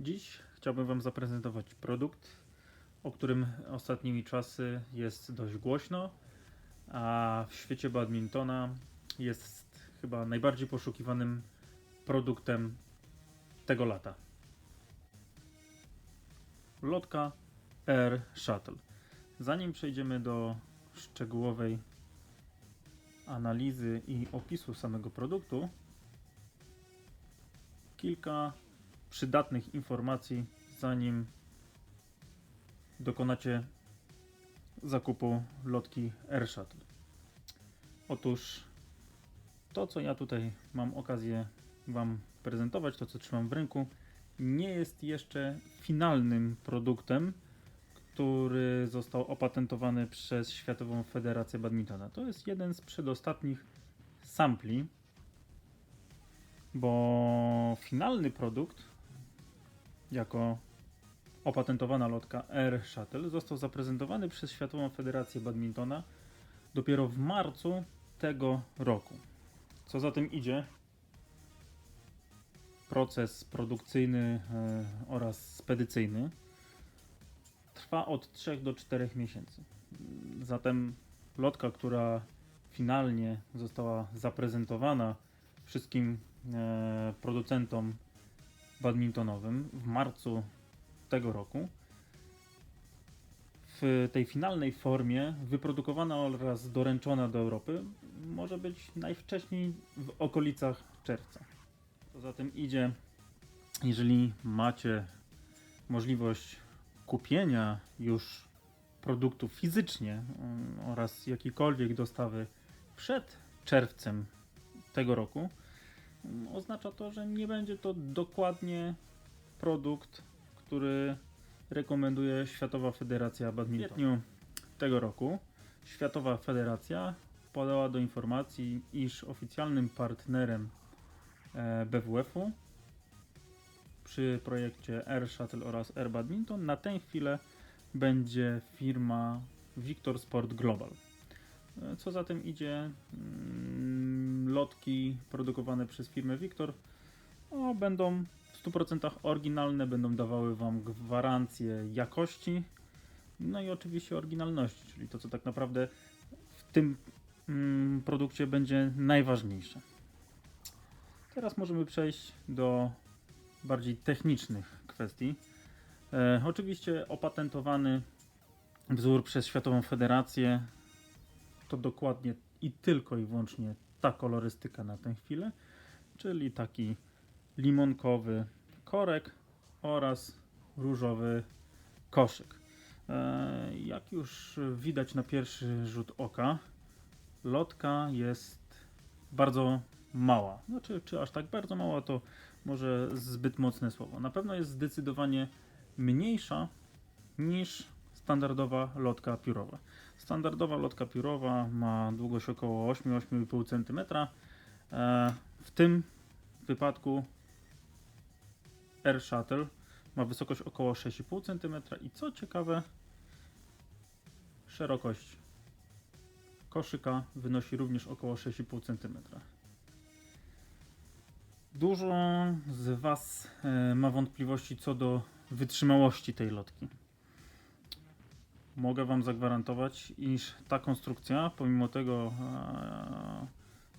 Dziś chciałbym Wam zaprezentować produkt, o którym ostatnimi czasy jest dość głośno, a w świecie badmintona jest chyba najbardziej poszukiwanym produktem tego lata. Lotka Air Shuttle. Zanim przejdziemy do szczegółowej analizy i opisu samego produktu, kilka przydatnych informacji, zanim dokonacie zakupu lotki Air Shuttle. Otóż to, co ja tutaj mam okazję Wam prezentować, to co trzymam w ręku, nie jest jeszcze finalnym produktem, który został opatentowany przez Światową Federację Badmintona. To jest jeden z przedostatnich sampli, bo finalny produkt jako opatentowana lotka Air Shuttle został zaprezentowany przez Światową Federację Badmintona dopiero w marcu tego roku. Co za tym idzie, proces produkcyjny e, oraz spedycyjny trwa od 3 do 4 miesięcy. Zatem lotka, która finalnie została zaprezentowana wszystkim e, producentom badmintonowym w marcu tego roku, w tej finalnej formie wyprodukowana oraz doręczona do Europy może być najwcześniej w okolicach czerwca. Poza tym idzie, jeżeli macie możliwość kupienia już produktu fizycznie mm, oraz jakiejkolwiek dostawy przed czerwcem tego roku, oznacza to, że nie będzie to dokładnie produkt, który rekomenduje Światowa Federacja Badmintonu. W kwietniu tego roku Światowa Federacja podała do informacji, iż oficjalnym partnerem e, BWF-u przy projekcie Air Shuttle oraz Air Badminton na tę chwilę będzie firma Victor Sport Global. E, Co za tym idzie, mm, lotki produkowane przez firmę Victor o, będą w 100% oryginalne, będą dawały Wam gwarancję jakości, no i oczywiście oryginalności, czyli to, co tak naprawdę w tym mm, produkcie będzie najważniejsze. Teraz możemy przejść do bardziej technicznych kwestii. E, oczywiście opatentowany wzór przez Światową Federację to dokładnie i tylko i wyłącznie ta kolorystyka na tę chwilę, czyli taki limonkowy korek oraz różowy koszyk. E, Jak już widać na pierwszy rzut oka, lotka jest bardzo mała. Znaczy, czy aż tak bardzo mała, to może zbyt mocne słowo. Na pewno jest zdecydowanie mniejsza niż standardowa lotka piórowa. Standardowa lotka piórowa ma długość około 8-8,5 cm. E, W tym wypadku Air Shuttle ma wysokość około 6,5 cm i co ciekawe, szerokość koszyka wynosi również około 6,5 cm. Dużo z Was e, ma wątpliwości co do wytrzymałości tej lotki. Mogę Wam zagwarantować, iż ta konstrukcja, pomimo tego, e,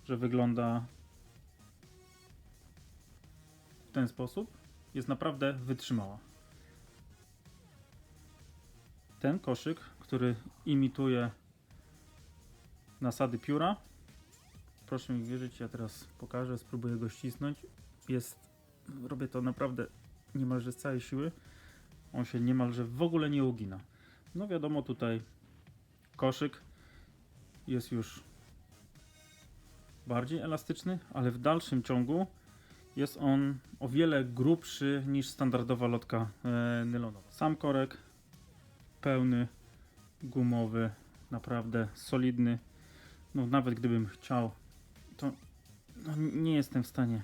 że wygląda w ten sposób, jest naprawdę wytrzymała. Ten koszyk, który imituje nasady pióra, proszę mi wierzyć, ja teraz pokażę, spróbuję go ścisnąć. Jest, robię to naprawdę niemalże z całej siły. On się niemalże w ogóle nie ugina. No wiadomo, tutaj koszyk jest już bardziej elastyczny, ale w dalszym ciągu jest on o wiele grubszy niż standardowa lotka e, nylonowa. Sam korek pełny, gumowy, naprawdę solidny. No nawet gdybym chciał, to no, nie jestem w stanie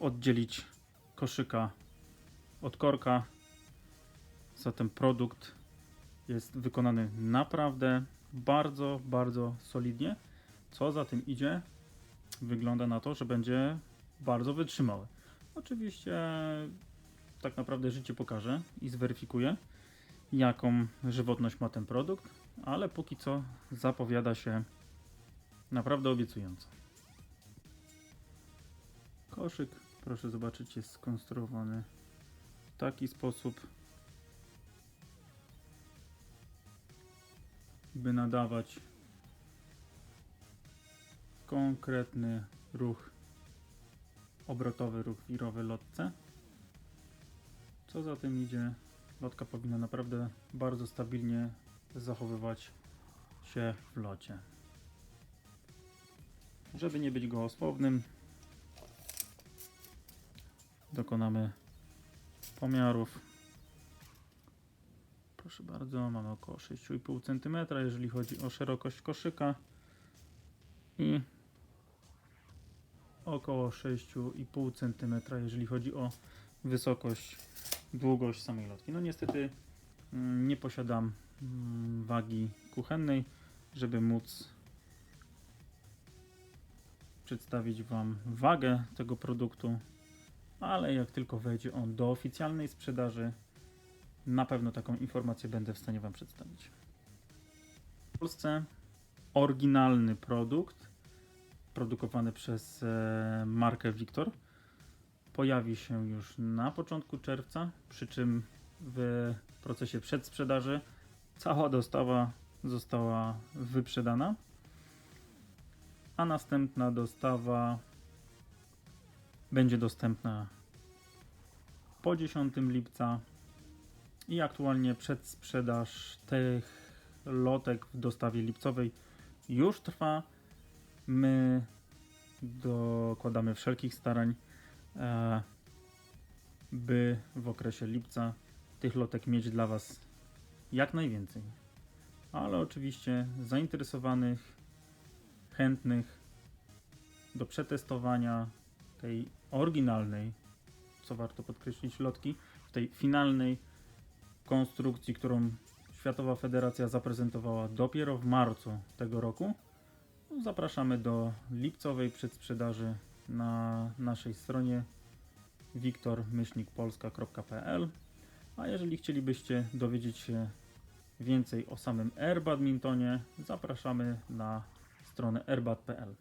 oddzielić koszyka od korka. Zatem produkt jest wykonany naprawdę bardzo, bardzo solidnie. Co za tym idzie, wygląda na to, że będzie bardzo wytrzymały. Oczywiście tak naprawdę życie pokaże i zweryfikuje, jaką żywotność ma ten produkt, ale póki co zapowiada się naprawdę obiecująco. Koszyk, proszę zobaczyć, jest skonstruowany w taki sposób, by nadawać konkretny ruch obrotowy, ruch wirowy lotce. Co za tym idzie, lotka powinna naprawdę bardzo stabilnie zachowywać się w locie. Żeby nie być gołosłownym, dokonamy pomiarów. Proszę bardzo, mamy około 6,5 cm, jeżeli chodzi o szerokość koszyka i około 6,5 cm, jeżeli chodzi o wysokość, długość samej lotki. No niestety mm, nie posiadam mm, wagi kuchennej, żeby móc przedstawić Wam wagę tego produktu, ale jak tylko wejdzie on do oficjalnej sprzedaży, na pewno taką informację będę w stanie Wam przedstawić. W Polsce oryginalny produkt produkowany przez e, markę Victor pojawi się już na początku czerwca, przy czym w procesie przedsprzedaży cała dostawa została wyprzedana, a następna dostawa będzie dostępna po 10 lipca i aktualnie przedsprzedaż tych lotek w dostawie lipcowej już trwa. My dokładamy wszelkich starań, e, by w okresie lipca tych lotek mieć dla Was jak najwięcej. Ale oczywiście zainteresowanych, chętnych do przetestowania tej oryginalnej, co warto podkreślić, lotki, w tej finalnej konstrukcji, którą Światowa Federacja zaprezentowała dopiero w marcu tego roku. Zapraszamy do lipcowej przedsprzedaży na naszej stronie wiktor-polska.pl A jeżeli chcielibyście dowiedzieć się więcej o samym Air Badmintonie, zapraszamy na stronę airbad.pl.